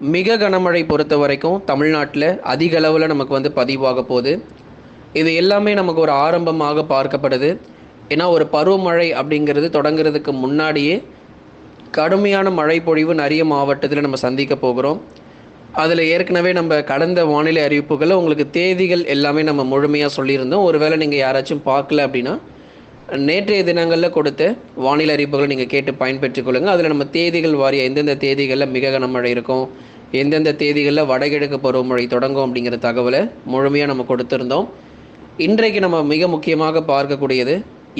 மிக கனமழை பொறுத்த வரைக்கும் தமிழ்நாட்டில் அதிக அளவில் நமக்கு வந்து பதிவாக போகுது. இது எல்லாமே நமக்கு ஒரு ஆரம்பமாக பார்க்கப்படுது. ஏன்னா ஒரு பருவமழை அப்படிங்கிறது தொடங்குறதுக்கு முன்னாடியே கடுமையான மழை பொழிவு நிறைய மாவட்டத்தில் நம்ம சந்திக்க போகிறோம். அதில் ஏற்கனவே நம்ம கடந்த வானிலை அறிவிப்புகளை உங்களுக்கு தேதிகள் எல்லாமே நம்ம முழுமையாக சொல்லியிருந்தோம். ஒருவேளை நீங்கள் யாராச்சும் பார்க்கல அப்படின்னா நேற்றைய தினங்களில் கொடுத்த வானிலை அறிவிப்புகளை நீங்கள் கேட்டு பயன்பெற்றுக் கொள்ளுங்கள் அதில் நம்ம தேதிகள் வாரியாக எந்தெந்த தேதிகளில் மிக கனமழை இருக்கும் எந்தெந்த தேதிகளில் வடகிழக்கு பருவமழை தொடங்கும் அப்படிங்கிற தகவலை முழுமையாக நம்ம கொடுத்துருந்தோம். இன்றைக்கு நம்ம மிக முக்கியமாக பார்க்கக்கூடியது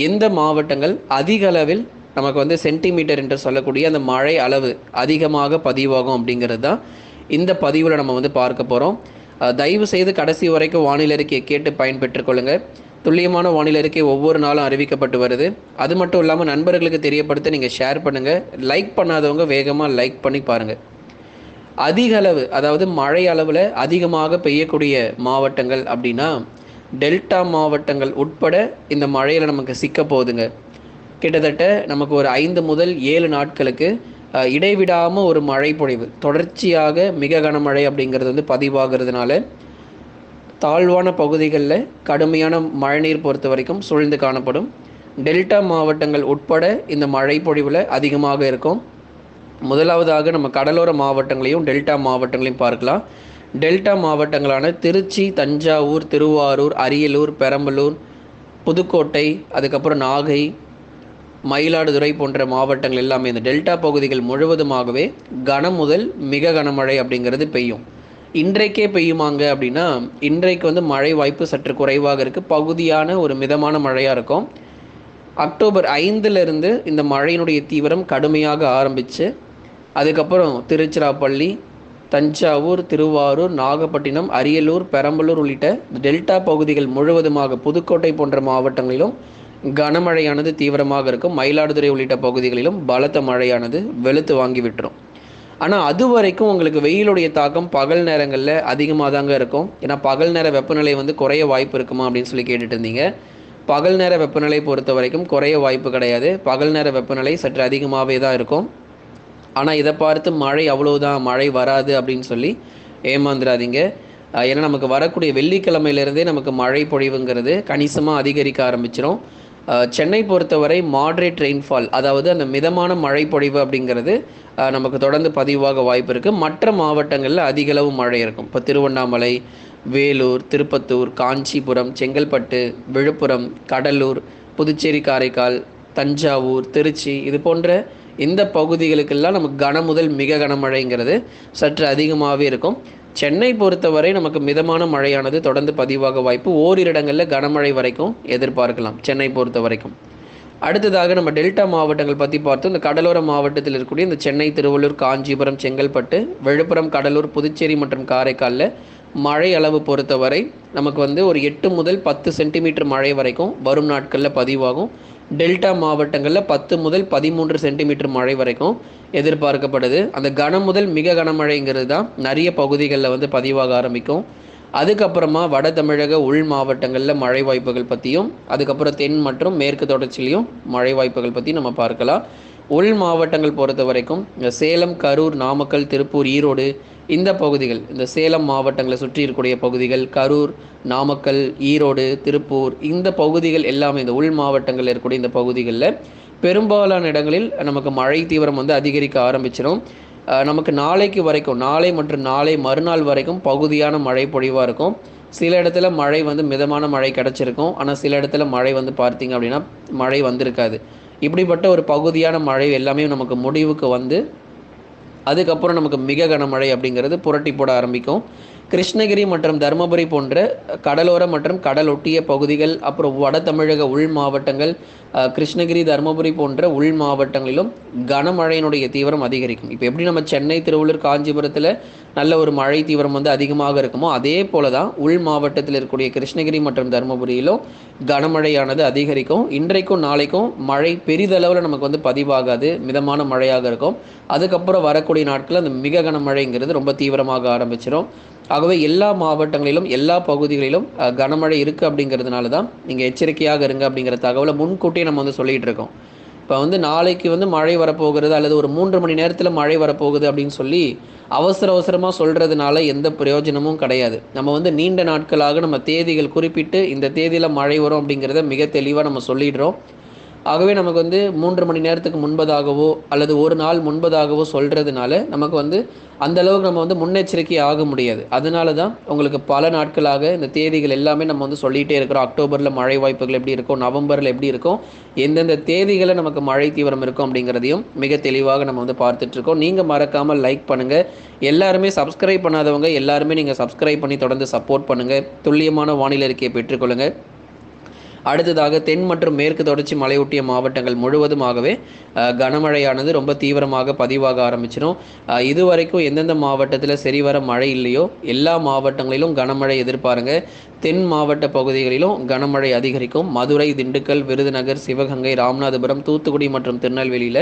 எந்த மாவட்டங்கள் அதிக அளவில் நமக்கு வந்து சென்டிமீட்டர் என்று சொல்லக்கூடிய அந்த மழை அளவு அதிகமாக பதிவாகும் அப்படிங்கிறது தான் இந்த பதிவில் நம்ம வந்து பார்க்க போகிறோம் தயவு செய்து கடைசி வரைக்கும் வானிலை அறிக்கையை கேட்டு பயன்பெற்றுக் கொள்ளுங்கள் துல்லியமான வானிலை அறிக்கை ஒவ்வொரு நாளும் அறிவிக்கப்பட்டு வருது. அது மட்டும் இல்லாமல் நண்பர்களுக்கு தெரியப்படுத்த நீங்கள் ஷேர் பண்ணுங்கள் லைக் பண்ணாதவங்க வேகமாக லைக் பண்ணி பாருங்கள் அதிக அளவு அதாவது மழை அளவில் அதிகமாக பெய்யக்கூடிய மாவட்டங்கள் அப்படின்னா டெல்டா மாவட்டங்கள் உட்பட இந்த மழையில் நமக்கு சிக்க போகுதுங்க. கிட்டத்தட்ட நமக்கு ஒரு ஐந்து முதல் ஏழு நாட்களுக்கு இடைவிடாமல் ஒரு மழை பொழிவு தொடர்ச்சியாக மிக கனமழை அப்படிங்கிறது வந்து பதிவாகிறதுனால தாழ்வான பகுதிகளில் கடுமையான மழைநீர் பொறுத்த வரைக்கும் சூழ்ந்து காணப்படும். டெல்டா மாவட்டங்கள் உட்பட இந்த மழை பொழிவில் அதிகமாக இருக்கும். முதலாவதாக நம்ம கடலோர மாவட்டங்களையும் டெல்டா மாவட்டங்களையும் பார்க்கலாம். டெல்டா மாவட்டங்களான திருச்சி தஞ்சாவூர் திருவாரூர் அரியலூர் பெரம்பலூர் புதுக்கோட்டை அதுக்கப்புறம் நாகை மயிலாடுதுறை போன்ற மாவட்டங்கள் எல்லாமே இந்த டெல்டா பகுதிகள் முழுவதுமாகவே கனம் முதல் மிக கனமழை அப்படிங்கிறது பெய்யும். இன்றைக்கே பெய்யுமாங்க அப்படின்னா இன்றைக்கு வந்து மழை வாய்ப்பு சற்று குறைவாக இருக்குது பகுதியான ஒரு மிதமான மழையாக இருக்கும். அக்டோபர் ஐந்துலேருந்து இந்த மழையினுடைய தீவிரம் கடுமையாக ஆரம்பித்து அதுக்கப்புறம் திருச்சிராப்பள்ளி தஞ்சாவூர் திருவாரூர் நாகப்பட்டினம் அரியலூர் பெரம்பலூர் உள்ளிட்ட டெல்டா பகுதிகள் முழுவதுமாக புதுக்கோட்டை போன்ற மாவட்டங்களிலும் கனமழையானது தீவிரமாக இருக்கும். மயிலாடுதுறை உள்ளிட்ட பகுதிகளிலும் பலத்த மழையானது வெளுத்து வாங்கி விட்டுரும். ஆனால் அது வரைக்கும் உங்களுக்கு வெயிலுடைய தாக்கம் பகல் நேரங்களில் அதிகமாக தாங்க இருக்கும். ஏன்னா பகல் நேர வெப்பநிலை வந்து குறைய வாய்ப்பு இருக்குமா அப்படின்னு சொல்லி கேட்டுட்டு இருந்தீங்க. பகல் நேர வெப்பநிலை பொறுத்த வரைக்கும் குறைய வாய்ப்பு கிடையாது. பகல் நேர வெப்பநிலை சற்று அதிகமாகவே தான் இருக்கும். ஆனால் இதை பார்த்து மழை அவ்வளோதான் மழை வராது அப்படின்னு சொல்லி ஏமாந்துடாதீங்க ஏன்னா நமக்கு வரக்கூடிய வெள்ளிக்கிழமையிலேருந்தே நமக்கு மழை பொழிவுங்கிறது கணிசமாக அதிகரிக்க ஆரம்பிச்சிடும் சென்னை பொறுத்தவரை மாட்ரேட் ரெயின்ஃபால் அதாவது அந்த மிதமான மழை பொழிவு அப்படிங்கிறது நமக்கு தொடர்ந்து பதிவாக வாய்ப்பு இருக்குது மற்ற மாவட்டங்களில் அதிகளவு மழை இருக்கும். இப்போ திருவண்ணாமலை வேலூர் திருப்பத்தூர் காஞ்சிபுரம் செங்கல்பட்டு விழுப்புரம் கடலூர் புதுச்சேரி காரைக்கால் தஞ்சாவூர் திருச்சி இது போன்ற இந்த பகுதிகளுக்கெல்லாம் நமக்கு கன முதல் மிக கனமழைங்கிறது சற்று அதிகமாகவே இருக்கும். சென்னை பொறுத்தவரை நமக்கு மிதமான மழையானது தொடர்ந்து பதிவாக வாய்ப்பு ஓரிரு இடங்களில் கனமழை வரைக்கும் எதிர்பார்க்கலாம் சென்னை பொறுத்த வரைக்கும். அடுத்ததாக நம்ம டெல்டா மாவட்டங்கள் பற்றி பார்த்தோம். இந்த கடலோர மாவட்டத்தில் இருக்கக்கூடிய இந்த சென்னை திருவள்ளூர் காஞ்சிபுரம் செங்கல்பட்டு விழுப்புரம் கடலூர் புதுச்சேரி மற்றும் காரைக்காலில் மழை அளவு பொறுத்தவரை நமக்கு வந்து ஒரு எட்டு முதல் பத்து சென்டிமீட்டர் மழை வரைக்கும் வரும் நாட்களில் பதிவாகும். டெல்டா மாவட்டங்களில் பத்து முதல் பதிமூன்று சென்டிமீட்டர் மழை வரைக்கும் எதிர்பார்க்கப்படுது. அந்த கனம் முதல் மிக கனமழைங்கிறது தான் நிறைய பகுதிகளில் வந்து பதிவாக ஆரம்பிக்கும். அதுக்கப்புறமா வட தமிழக உள் மாவட்டங்களில் மழை வாய்ப்புகள் பற்றியும் அதுக்கப்புறம் தென் மற்றும் மேற்கு தொடர்ச்சியிலையும் மழை வாய்ப்புகள் பற்றி நம்ம பார்க்கலாம். உள் மாவட்டங்கள் பொறுத்த வரைக்கும் இந்த சேலம் கரூர் நாமக்கல் திருப்பூர் ஈரோடு இந்த பகுதிகள் இந்த சேலம் மாவட்டங்களை சுற்றி இருக்கக்கூடிய பகுதிகள் கரூர் நாமக்கல் ஈரோடு திருப்பூர் இந்த பகுதிகள் எல்லாமே இந்த உள் மாவட்டங்களில் இருக்கக்கூடிய இந்த பகுதிகளில் பெரும்பாலான இடங்களில் நமக்கு மழை தீவிரம் வந்து அதிகரிக்க ஆரம்பிச்சிடும் நமக்கு நாளைக்கு வரைக்கும் நாளை மற்றும் நாளை மறுநாள் வரைக்கும் பகுதியான மழை பொழிவாக இருக்கும். சில இடத்துல மழை வந்து மிதமான மழை கிடச்சிருக்கும். ஆனால் சில இடத்துல மழை வந்து பார்த்தீங்க அப்படின்னா மழை வந்திருக்காது. இப்படிப்பட்ட ஒரு பகுதியான மழை எல்லாமே நமக்கு முடிவுக்கு வந்து அதுக்கப்புறம் நமக்கு மிக கனமழை அப்படிங்கிறது புரட்டி போட ஆரம்பிக்கும். கிருஷ்ணகிரி மற்றும் தருமபுரி போன்ற கடலோர மற்றும் கடல் ஒட்டிய பகுதிகள் அப்புறம் வட தமிழக உள் மாவட்டங்கள் கிருஷ்ணகிரி தருமபுரி போன்ற உள் மாவட்டங்களிலும் கனமழையினுடைய தீவிரம் அதிகரிக்கும். இப்போ எப்படி நம்ம சென்னை திருவள்ளூர் காஞ்சிபுரத்தில் நல்ல ஒரு மழை தீவிரம் வந்து அதிகமாக இருக்குமோ அதே போல தான் உள் மாவட்டத்தில் இருக்கக்கூடிய கிருஷ்ணகிரி மற்றும் தருமபுரியிலும் கனமழையானது அதிகரிக்கும். இன்றைக்கும் நாளைக்கும் மழை பெரிதளவில் நமக்கு வந்து பதிவாகாது மிதமான மழையாக இருக்கும். அதுக்கப்புறம் வரக்கூடிய நாட்களில் அந்த மிக கனமழைங்கிறது ரொம்ப தீவிரமாக ஆரம்பிச்சிடும் ஆகவே எல்லா மாவட்டங்களிலும் எல்லா பகுதிகளிலும் கனமழை இருக்குது அப்படிங்கிறதுனால தான் நீங்கள் எச்சரிக்கையாக இருங்க அப்படிங்கிற தகவலை முன்கூட்டியே நம்ம வந்து சொல்லிகிட்டு இருக்கோம். இப்போ வந்து நாளைக்கு வந்து மழை வரப்போகிறது அல்லது ஒரு மூன்று மணி நேரத்தில் மழை வரப்போகுது அப்படின்னு சொல்லி அவசர அவசரமாக சொல்கிறதுனால எந்த பிரயோஜனமும் கிடையாது. நம்ம வந்து நீண்ட நாட்களாக நம்ம தேதிகள் குறிப்பிட்டு இந்த தேதியில் மழை வரும் அப்படிங்கிறத மிக தெளிவாக நம்ம சொல்லிடுறோம். ஆகவே நமக்கு வந்து மூன்று மணி நேரத்துக்கு முன்பதாகவோ அல்லது ஒரு நாள் முன்பதாகவோ சொல்கிறதுனால நமக்கு வந்து அந்த அளவுக்கு நம்ம வந்து முன்னெச்சரிக்கை ஆக முடியாது. அதனால தான் உங்களுக்கு பல நாட்களாக இந்த தேதிகள் எல்லாமே நம்ம வந்து சொல்லிகிட்டே இருக்கிறோம். அக்டோபரில் மழை வாய்ப்புகள் எப்படி இருக்கும் நவம்பரில் எப்படி இருக்கும் எந்தெந்த தேதிகளை நமக்கு மழை தீவிரம் இருக்கும் அப்படிங்கிறதையும் மிக தெளிவாக நம்ம வந்து பார்த்துட்ருக்கோம் நீங்கள் மறக்காமல் லைக் பண்ணுங்கள் எல்லாருமே சப்ஸ்கிரைப் பண்ணாதவங்க எல்லாருமே நீங்கள் சப்ஸ்கிரைப் பண்ணி தொடர்ந்து சப்போர்ட் பண்ணுங்கள் துல்லியமான வானிலை அறிக்கையை பெற்றுக்கொள்ளுங்கள் அடுத்ததாக தென் மற்றும் மேற்கு தொடர்ச்சி மலையொட்டிய மாவட்டங்கள் முழுவதுமாகவே கனமழையானது ரொம்ப தீவிரமாக பதிவாக ஆரம்பிச்சிடும் இது வரைக்கும் எந்தெந்த மாவட்டத்தில் சரிவர மழை இல்லையோ எல்லா மாவட்டங்களிலும் கனமழை எதிர்பாருங்க. தென் மாவட்ட பகுதிகளிலும் கனமழை அதிகரிக்கும். மதுரை திண்டுக்கல் விருதுநகர் சிவகங்கை ராமநாதபுரம் தூத்துக்குடி மற்றும் திருநெல்வேலியில்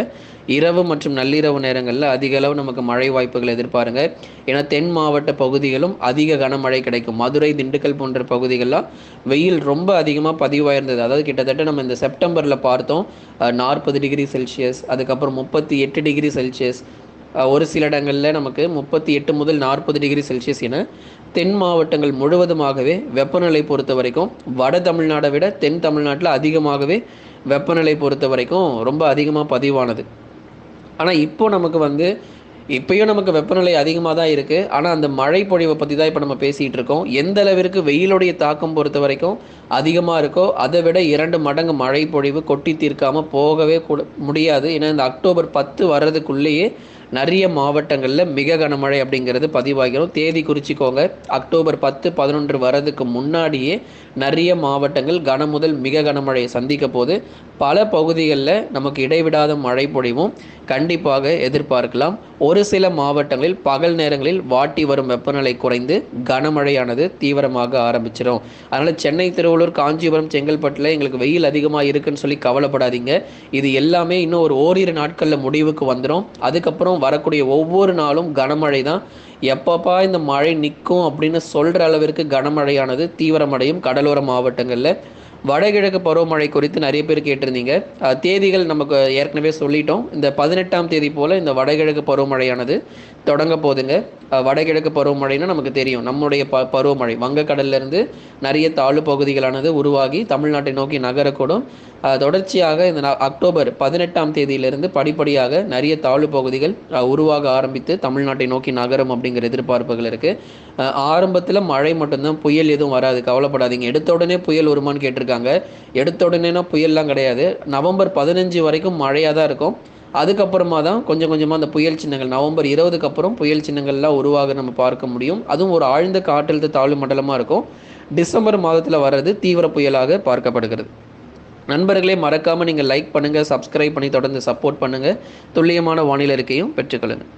இரவு மற்றும் நள்ளிரவு நேரங்களில் அதிக அளவு நமக்கு மழை வாய்ப்புகள் எதிர்பாருங்க. ஏன்னா தென் மாவட்ட பகுதிகளும் அதிக கனமழை கிடைக்கும். மதுரை திண்டுக்கல் போன்ற பகுதிகளெலாம் வெயில் ரொம்ப அதிகமாக பதிவாயிருந்தது. அதாவது கிட்டத்தட்ட நம்ம இந்த செப்டம்பரில் பார்த்தோம். நாற்பது டிகிரி செல்சியஸ் அதுக்கப்புறம் முப்பத்தி எட்டு டிகிரி செல்சியஸ் ஒரு சில இடங்களில் நமக்கு முப்பத்தி எட்டு முதல் நாற்பது டிகிரி செல்சியஸ் என தென் மாவட்டங்கள் முழுவதுமாகவே வெப்பநிலை பொறுத்த வரைக்கும் வட தமிழ்நாடை விட தென் தமிழ்நாட்டில் அதிகமாகவே வெப்பநிலை பொறுத்த வரைக்கும் ரொம்ப அதிகமாக பதிவானது. ஆனால் இப்போ நமக்கு வந்து இப்போயும் நமக்கு வெப்பநிலை அதிகமாக தான் இருக்குது ஆனால் அந்த மழை பொழிவை பற்றி தான் இப்போ நம்ம பேசிகிட்டு இருக்கோம். எந்த அளவிற்கு வெயிலுடைய தாக்கம் பொறுத்த வரைக்கும் அதிகமாக இருக்கோ அதை விட இரண்டு மடங்கு மழை பொழிவு கொட்டி தீர்க்காமல் போகவே கூட முடியாது. ஏன்னா இந்த அக்டோபர் பத்து வர்றதுக்குள்ளேயே நிறைய மாவட்டங்களில் மிக கனமழை அப்படிங்கிறது பதிவாகிறோம். தேதி குறிச்சிக்கோங்க. அக்டோபர் பத்து பதினொன்று வரதுக்கு முன்னாடியே நிறைய மாவட்டங்கள் கன முதல் மிக கனமழையை சந்திக்க போது பல பகுதிகளில் நமக்கு இடைவிடாத மழை பொழிவும். கண்டிப்பாக எதிர்பார்க்கலாம். ஒரு சில மாவட்டங்களில் பகல் நேரங்களில் வாட்டி வரும் வெப்பநிலை குறைந்து கனமழையானது தீவிரமாக ஆரம்பிச்சிடும் அதனால் சென்னை திருவள்ளூர் காஞ்சிபுரம் செங்கல்பட்டில் எங்களுக்கு வெயில் அதிகமாக இருக்குன்னு சொல்லி கவலைப்படாதீங்க. இது எல்லாமே இன்னும் ஒரு ஓரிரு நாட்களில் முடிவுக்கு வந்துடும் அதுக்கப்புறம் வரக்கூடிய ஒவ்வொரு நாளும் கனமழை தான் எப்பப்பா இந்த மழை நிற்கும் அப்படின்னு சொல்கிற அளவிற்கு கனமழையானது தீவிரமடையும் கடலோர மாவட்டங்களில். வடகிழக்கு பருவமழை குறித்து நிறைய பேர் கேட்டிருந்தீங்க. தேதிகள் நமக்கு ஏற்கனவே சொல்லிட்டோம். இந்த பதினெட்டாம் தேதி போல் இந்த வடகிழக்கு பருவமழையானது தொடங்க போதுங்க வடகிழக்கு பருவமழைன்னா நமக்கு தெரியும். நம்முடைய ப பருவமழை வங்கக்கடல்லேருந்து நிறைய தாழ்வு பகுதிகளானது உருவாகி தமிழ்நாட்டை நோக்கி நகரக்கூடும். தொடர்ச்சியாக இந்த அக்டோபர் பதினெட்டாம் தேதியிலிருந்து படிப்படியாக நிறைய தாழ்வு பகுதிகள் உருவாக ஆரம்பித்து தமிழ்நாட்டை நோக்கி நகரும் அப்படிங்கிற எதிர்பார்ப்புகள் இருக்குது ஆரம்பத்தில் மழை மட்டும்தான் புயல் எதுவும் வராது கவலைப்படாதீங்க. எடுத்த உடனே புயல் வருமானு கேட்டிருக்காங்க. எடுத்த உடனேனா புயல்லாம் கிடையாது. நவம்பர் பதினஞ்சு வரைக்கும் மழையாக தான் இருக்கும். அதுக்கப்புறமா தான் கொஞ்சம் கொஞ்சமாக அந்த புயல் சின்னங்கள் நவம்பர் இருபதுக்கு அப்புறம் புயல் சின்னங்கள்லாம் உருவாக நம்ம பார்க்க முடியும். அதுவும் ஒரு ஆழ்ந்த காற்றழுத்த தாழ்வு மண்டலமாக இருக்கும். டிசம்பர் மாதத்தில் வர்றது தீவிர புயலாக பார்க்கப்படுகிறது. நண்பர்களே மறக்காமல் நீங்கள் லைக் பண்ணுங்கள் சப்ஸ்கிரைப் பண்ணி தொடர்ந்து சப்போர்ட் பண்ணுங்கள் துல்லியமான வானிலை இருக்கையும் பெற்றுக்கொள்ளுங்கள்